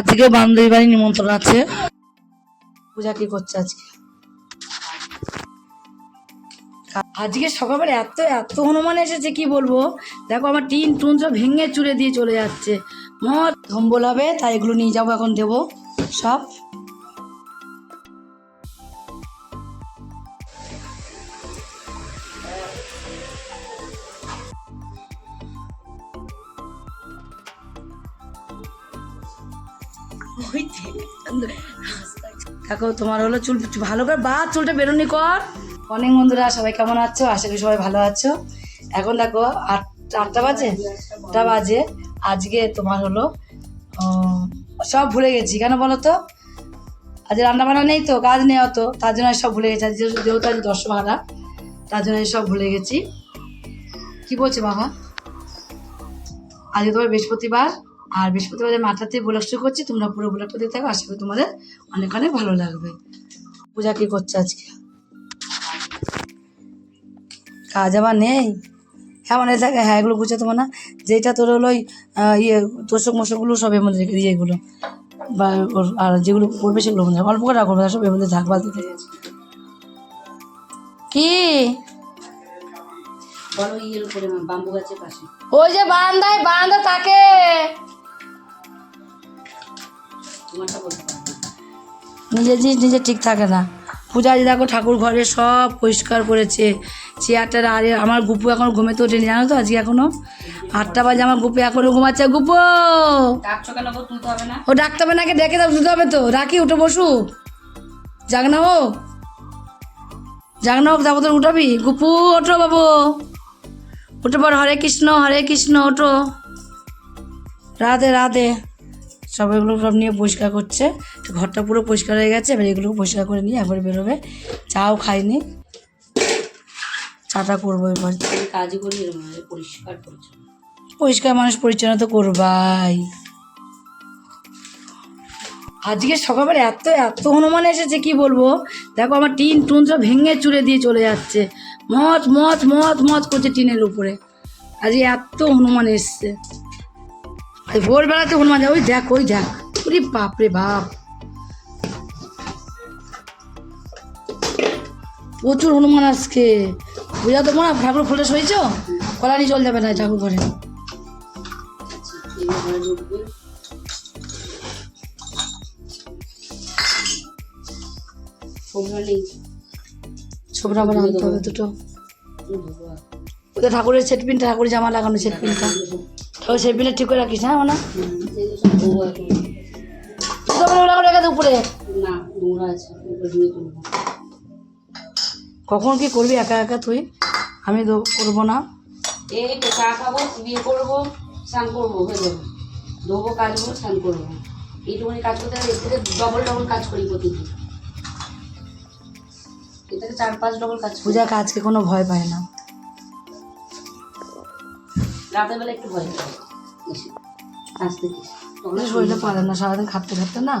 আজকে বান্ধবী বাড়ি নিমন্ত্রণ আছে। পূজা কি করছে আজকে? আজকে সকালবেলা এত এত হনুমান এসেছে, কি বলব? দেখো আমার টিন টুন সব ভেঙে চুড়ে দিয়ে চলে যাচ্ছে। মত ধম্বল হবে, তাই এগুলো নিয়ে যাব, এখন দেবো সব। যে, দেখো তোমার হলো চুল ভালো করে বা চুলটা বেরোনি কর। অনেক বন্ধুরা সবাই কেমন আছো? আশা করি সবাই ভালো আছো। এখন দেখো আট আটটা বাজে? আটটা বাজে। আজকে তোমার হলো সব ভুলে গেছি। কেন বলো তো? আজ রান্না বান্না নেই তো কাজ নেই অত। তার জন্য সব ভুলে গেছি। যেহেতু আজ ভাড়া তার জন্য সব ভুলে গেছি। কি বলছে বাবা আজকে তোমার বৃহস্পতিবার। আর বৃহস্পতিবার মাথাতে ব্লগ শুরু করছি তোমরা পুরো ব্লগটা দেখতে থাকো আশা করি তোমাদের অনেক অনেক ভালো লাগবে। পূজা কি করছে আজকে? কাজ আবার নেই? হ্যাঁ মানে থাকে হ্যাঁ এগুলো তোমার না। যেটা তোর হলো ওই ইয়ে তোষক মোষকগুলো সব এর মধ্যে এগুলো। বা আর যেগুলো করবে সেগুলো মধ্যে অল্প করে রাখব সব এর মধ্যে থাক বালতিতে কি? বলো ইয়ের উপরে বাম্বু গাছের পাশে। ওই যে বারান্দায় বারান্দা থাকে নিজের জিনিস নিজে ঠিক থাকে না। পূজা যে দেখো ঠাকুর ঘরে সব পরিষ্কার করেছে। চেয়ারটা আরে আমার গুপু এখন ঘুমেতে ওঠেনি জানো তো আজকে এখনও? আটটা বাজে আমার গুপু এখনও ঘুমাচ্ছে। গুপু! গো তুলতে হবে ও নাকি ডেকে দাও দিতে হবে তো। রাখি উঠে বসু। যাক না ও যাক না হোক যাব তোর উঠাবি? গুপু ওঠো বাবু। উঠে পর হরে কৃষ্ণ হরে কৃষ্ণ ওঠো। রাধে রাধে। সব এগুলো সব নিয়ে পরিষ্কার করছে। ঘরটা পুরো পরিষ্কার হয়ে গেছে এবার এগুলো পরিষ্কার করে নিয়ে একবার বেরোবে। চাও খাইনি। চাটা করব এবার। কাজই করি পরিষ্কার পরিষ্কার মানুষ পরিচ্ছন্ন তো করবাই। আজকে সকালবেলা এত এত হনুমান এসেছে কি বলব? দেখো আমার টিন টুন সব ভেঙে চুরে দিয়ে চলে যাচ্ছে। মত মত মত মত করছে টিনের উপরে। আজকে এত হনুমান এসছে। ভোরবেলাতে হনুমান যায় ওই দেখ ওই দেখ। ওরে বাপ রে বাপ। প্রচুর হনুমান আজকে বুঝা তো মনে ঠাকুর খুলে শোয়েছ কলানি চল যাবে না ঠাকুর ঘরে। আমার আনতে হবে দুটো। ঠাকুরের সেট পিনটা ঠাকুরের জামা লাগানো সেট ঠাকুর সেট পিনটা ঠিক করে রাখিস হ্যাঁ না ওগুলো করে রেখে উপরে না নোংরা আছে কখন কি করবি একা একা তুই? আমি তো করব না। এই তো চা খাব বিয়ে করব স্নান করব হয়ে যাবে। ধোবো কাচবো স্নান করব। এইটুকুনি কাজ করতে এর থেকে ডবল ডবল কাজ করি প্রতিদিন। এর থেকে চার পাঁচ ডবল কাজ পূজা কাজকে কোনো ভয় পায় না। রাতের বেলা একটু ভয় শরীরে পারে না সারাদিন খাটতে খাটতে না?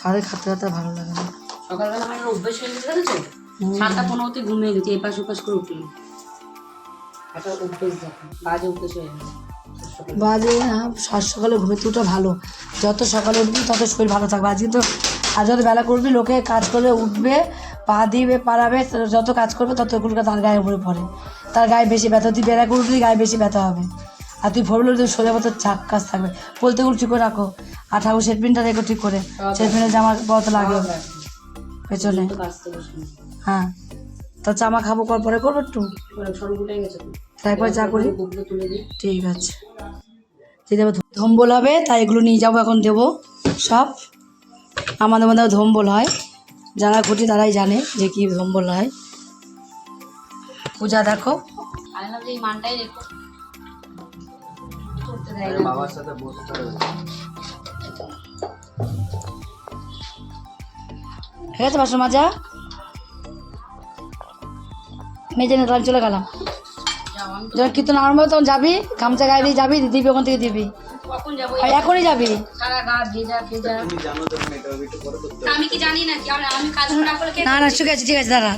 সারাদিন খাটতে খাটতে ভালো লাগে না। সকালবেলা আমার অভ্যেস হয়ে গেছে দেখেছ সাতটা পনেরোতে ঘুমিয়ে গেছি এপাশ ওপাশ করে উঠলাম। একটা অভ্যেস দেখো বাজে অভ্যেস হয়ে গেছে। সকালে। বাজে হ্যাঁ সাত সকালে ঘুমে তুটা ভালো। যত সকালে উঠবি তত শরীর ভালো থাকবে। আজকে তো আর যত বেলা করবি লোকে কাজ করবে উঠবে পা দিবে পাড়াবে যত কাজ করবে তত গুলকা তার গায়ে উপরে পড়ে। তার গায়ে বেশি ব্যথা তুই বেড়া করে উঠবি গায়ে বেশি ব্যথা হবে। আর তুই ভোরবেলা তুই সোজা মতো চাক কাজ থাকবে। বলতে গুলো ঠিক করে রাখো আর ঠাকুর সেটপিনটা রেখো ঠিক করে। সেটপিনের জামা কত লাগে। পেছনে। তো বাঁচতে বসে না। হ্যাঁ। তো জামা খাব কর পরে করব একটু? তারপরে চা করি। ঠিক আছে। যেতে হবে ধম্বল হবে তাই এগুলো নিয়ে যাব এখন দেবো। সব। আমাদের মধ্যে ধম্বল হয়। যারা ঘটি তারাই জানে যে কি ধম্বল হয়। পূজা দেখো। ঠিক আছে বাসন মাজা? মেজে তাহলে চলে গেলাম। যখন কীর্তন আরম্ভ তখন যাবি গামছা গায়ে দিয়ে যাবি দিবি ওখান থেকে দিবি। এখনই যাবি। সারা গা ভেজা ভেজা। আমি কি জানি না কি আমি আমি কাজ না করে না না ঠিক আছে ঠিক আছে দাঁড়া।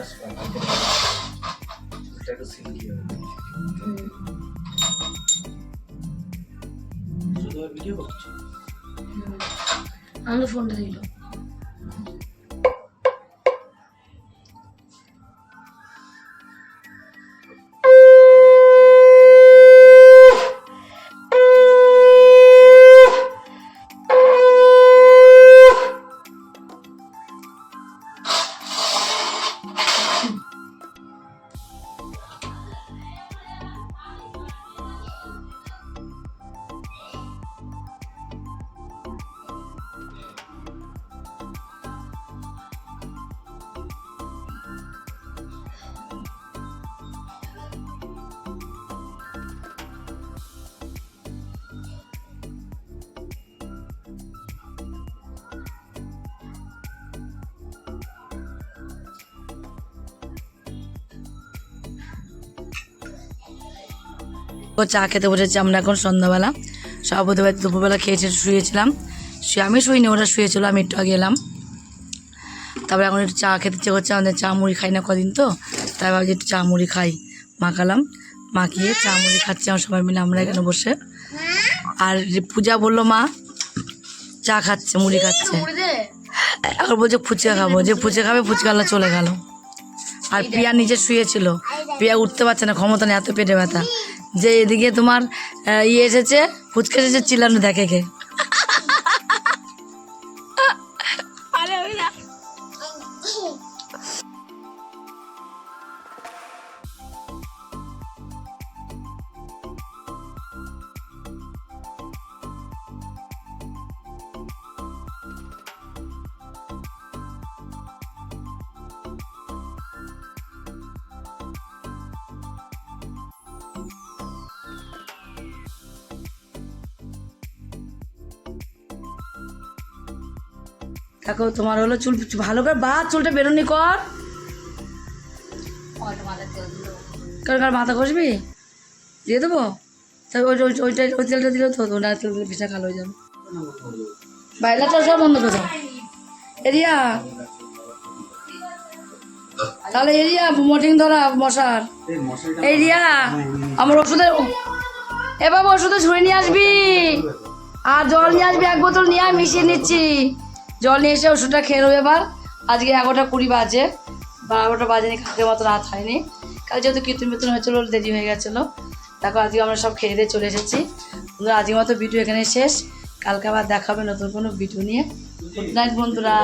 আসলাম এটা একটু সিল্কি হবে শুধু ভিডিও করছ আমার ফোনটা দিল ও চা খেতে বসেছি আমরা এখন সন্ধ্যাবেলা। সভাপতি বাড়িতে দুপুরবেলা খেয়েছে, শুয়েছিলাম। শুয়ে আমি শুইনি, ওরা শুয়েছিল, আমি একটু আগে এলাম। তারপরে এখন একটু চা খেতে ইচ্ছে করছে, আমাদের চা মুড়ি খাই না কদিন তো। তাই ভাবছি একটু চা মুড়ি খাই। মাখালাম মাখিয়ে চা মুড়ি খাচ্ছি, আমার সবাই মিলে আমরা এখানে বসে। আর পূজা বলল, মা, চা খাচ্ছে, মুড়ি খাচ্ছে। এখন বলছে, ফুচকা খাব। যে ফুচকা খাবে ফুচকালা চলে গেল। আর প্রিয়া নিচে শুয়েছিল। প্রিয়া উঠতে পারছে না, ক্ষমতা নেই, এত পেটে ব্যথা। যে এদিকে তোমার ইয়ে এসেছে, ফুচকে এসেছে, চিল্লানো দেখে কে। দেখো তোমার হলো চুল ভালো করে বা চুলটা বেরোনি কর। কার কার মাথা ঘষবি? দিয়ে দেবো? তাই ওই ওই- ওইটা ওই তেলটা দিলে তো ওটা তেল দিলে পিঠা কালো হয়ে যাবে। বাইলাটা সব বন্ধ করে দাও। এরিয়া। তাহলে এরিয়া মটিং ধরা মশার। এরিয়া আমার ওষুধের এ বাবা ওষুধে ছুঁড়ে নিয়ে আসবি। আর জল নিয়ে আসবি এক বোতল নিয়ে মিশিয়ে নিচ্ছি। জল নিয়ে এসে ওষুধটা খেয়ে নেব এবার। আজকে এগারোটা কুড়ি বাজে। বারোটা বাজে বাজেনি কালকে মতো রাত হয়নি। কাল যেহেতু কীর্তন মিতন হয়েছিল দেরি হয়ে গেছিল। তারপর আজকে আমরা সব খেয়ে দিয়ে চলে এসেছি। আজকে মতো ভিডিও এখানে শেষ। কালকে আবার দেখাবে নতুন কোনো ভিডিও নিয়ে। গুড নাইট বন্ধুরা।